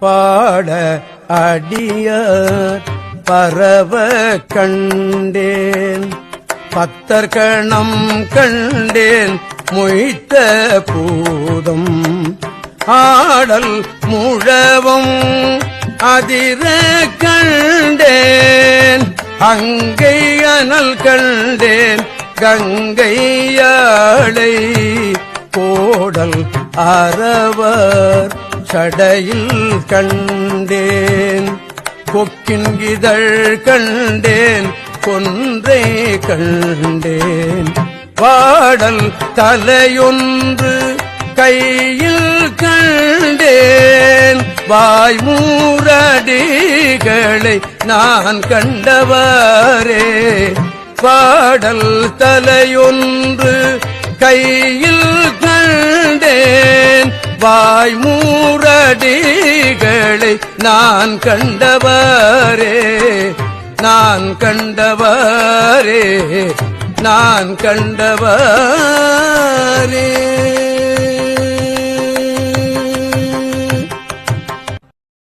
பாட அடியார் பரவ கண்டேன். பத்தர்கணம் கண்டேன் மொய்த்த பூதம். ஆடல் முழவும் அதிர கண்டேன். அங்கை அனல் கண்டேன் கங்கையாளை கோடல் அறவர். சடையில் கண்டேன். கொக்கின் இதழ் கண்டேன். கொன்றை கண்டேன். பாடல் தலையொன்று கையில் கண்டேன். வாய்மூரடிகளை நான் கண்டவாரே. பாடல் தலையொன்று கையில் கண்டேன் வாய்மூரடிகளை நான் கண்டவரே நான் கண்டவரே நான் கண்டவரே.